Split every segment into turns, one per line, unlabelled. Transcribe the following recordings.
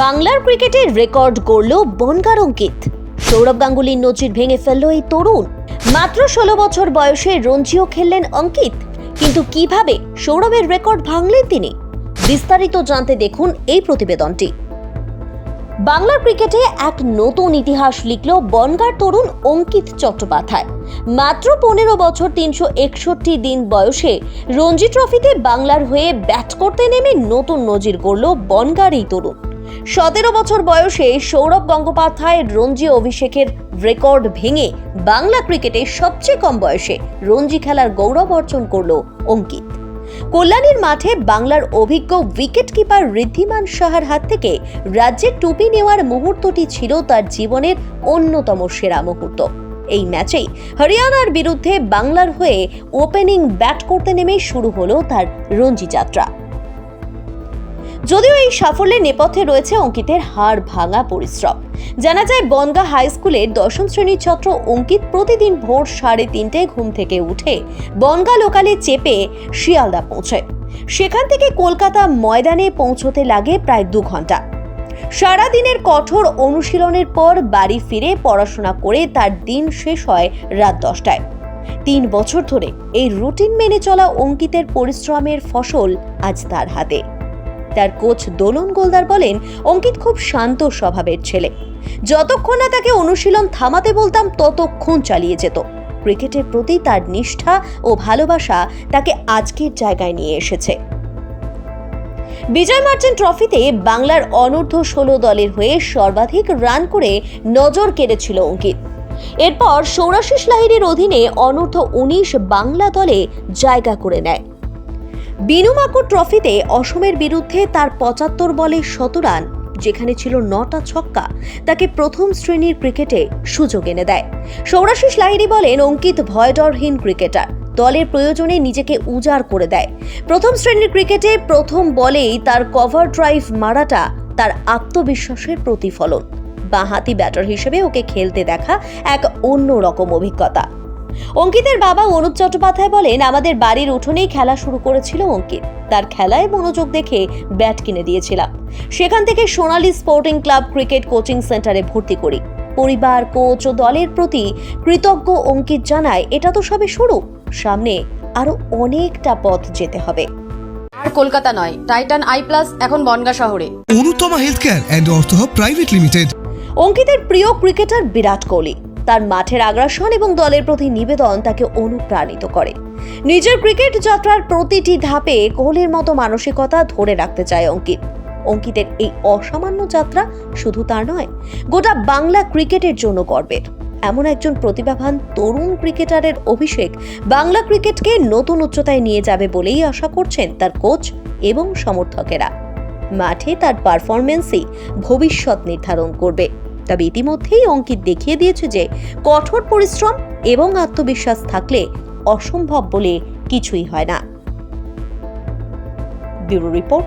বাংলার ক্রিকেটে রেকর্ড গড়ল বনগার অঙ্কিত। সৌরভ গাঙ্গুলির নজির ভেঙে ফেলল এই তরুণ। মাত্র ষোলো বছর বয়সে রঞ্জিও খেললেন অঙ্কিত। কিন্তু কীভাবে সৌরভের রেকর্ড ভাঙলেন তিনি? বিস্তারিত জানতে দেখুন এই প্রতিবেদনটি। বাংলার ক্রিকেটে এক নতুন ইতিহাস লিখল বনগার তরুণ অঙ্কিত চট্টোপাধ্যায়। মাত্র পনেরো বছর তিনশো একষট্টি দিন বয়সে রঞ্জি ট্রফিতে বাংলার হয়ে ব্যাট করতে নেমে নতুন নজির গড়ল বনগার এই তরুণ। সতেরো বছর বয়সে সৌরভ গঙ্গোপাধ্যায়, রঞ্জি অভিষেকের রেকর্ড ভেঙে বাংলা ক্রিকেটে সবচেয়ে কম বয়সে রঞ্জি খেলার গৌরব অর্জন করল অঙ্কিত। কল্যাণীর মাঠে বাংলার অভিজ্ঞ উইকেট কিপার ঋদ্ধিমান সাহার হাত থেকে রাজ্যের টুপি নেওয়ার মুহূর্তটি ছিল তার জীবনের অন্যতম সেরা মুহূর্ত। এই ম্যাচেই হরিয়ানার বিরুদ্ধে বাংলার হয়ে ওপেনিং ব্যাট করতে নেমে শুরু হলো তার রঞ্জি যাত্রা। যদিও এই সাফল্যের নেপথ্যে রয়েছে অঙ্কিতের হাড় ভাঙা পরিশ্রম। জানা যায়, বনগা হাই স্কুলের দশম শ্রেণির ছাত্র অঙ্কিত প্রতিদিন ভোর সাড়ে তিনটায় ঘুম থেকে উঠে বনগা লোকালে চেপে শিয়ালদা পৌঁছায় সেখান থেকে কলকাতা ময়দানে পৌঁছতে লাগে প্রায় দু ঘণ্টা। সারাদিনের কঠোর অনুশীলনের পর বাড়ি ফিরে পড়াশোনা করে তার দিন শেষ হয় রাত দশটায়। তিন বছর ধরে এই রুটিন মেনে চলা অঙ্কিতের পরিশ্রমের ফসল আজ তার হাতে। তার কোচ দোলন গোলদার বলেন, অঙ্কিত খুব শান্ত স্বভাবের ছেলে। যতক্ষণ না তাকে অনুশীলন থামাতে বলতাম, ততক্ষণ চালিয়ে যেত। ক্রিকেটের প্রতি তার নিষ্ঠা ও ভালোবাসা তাকে আজকের জায়গায় নিয়ে এসেছে। বিজয় মার্চেন্ট ট্রফিতে বাংলার অনূর্ধ্ব ষোলো দলের হয়ে সর্বাধিক রান করে নজর কেড়েছিল অঙ্কিত। এরপর সৌরাশিস লাহিড়ির অধীনে অনূর্ধ্ব উনিশ বাংলা দলে জায়গা করে নেয়। বিনুমাকু ট্রফিতে অসমের বিরুদ্ধে তার পঁচাত্তর বলে শত রান, যেখানে ছিল নটা ছক্কা, তাকে প্রথম শ্রেণির ক্রিকেটে সুযোগ এনে দেয়। সৌরাশিস লাহিড়ি বলেন, অঙ্কিত ভয়ডরহীন ক্রিকেটার। দলের প্রয়োজনে নিজেকে উজাড় করে দেয়। প্রথম শ্রেণির ক্রিকেটে প্রথম বলেই তার কভার ড্রাইভ মারাটা তার আত্মবিশ্বাসের প্রতিফলন। বাঁহাতি ব্যাটার হিসেবে ওকে খেলতে দেখা এক অন্যরকম অভিজ্ঞতা। অঙ্কিতের বাবা অনুপ চট্টোপাধ্যায় বলেন আমাদের বাড়ির উঠোনেই খেলা শুরু করেছিল অঙ্কিত। তার খেলায় মনোযোগ দেখে ব্যাট কিনে দিয়েছিলাম। সেখান থেকে Sonali sporting club cricket coaching সেন্টারে ভর্তি করি। পরিবার কোচ ও দলের প্রতি কৃতজ্ঞ অঙ্কিত জানায় এটা তো সবে শুরু। সামনে আরও অনেকটা পথ যেতে হবে।
আর কলকাতা নয় টাইটান আই প্লাস এখন বনগা শহরে।
Anutama health care and ortho private limited.
অঙ্কিতের প্রিয় ক্রিকেটার বিরাট কোহলি। তার মাঠের আগ্রাসন এবং দলের প্রতি নিবেদন তাকে অনুপ্রাণিত করে। নিজের ক্রিকেট যাত্রার প্রতিটি ধাপে কোহলির মতো মানসিকতা ধরে রাখতে চায় অঙ্কিত। অঙ্কিতের এই অসামান্য যাত্রা শুধু তার নয়, গোটা বাংলা ক্রিকেটের জন্য গর্বের। এমন একজন প্রতিভাবান তরুণ ক্রিকেটারের অভিষেক বাংলা ক্রিকেটকে নতুন উচ্চতায় নিয়ে যাবে বলেই আশা করছেন তার কোচ এবং সমর্থকেরা। মাঠে তার পারফরমেন্সই ভবিষ্যৎ নির্ধারণ করবে। তবে ইতিমধ্যেই অঙ্কিত দেখিয়ে দিয়েছে যে কঠোর পরিশ্রম এবং আত্মবিশ্বাস থাকলে অসম্ভব বলে কিছুই হয় না ব্যুরো রিপোর্ট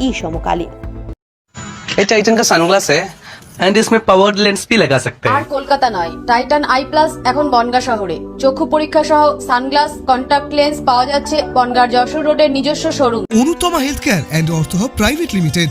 ই সমকালী
ये टाइटन का सनग्लास है एंड इसमें पावर्ड लेंस भी लगा सकते
আর
हैं
কলকাতা নয় টাইটান আই প্লাস এখন বনগা শহরে চক্ষু পরীক্ষা সহ সানগ্লাস কন্টাক্ট লেন্স পাওয়া যাচ্ছে বনগার যশোর রোডের নিজস্ব showroom
Anutama health care and Artha hub private limited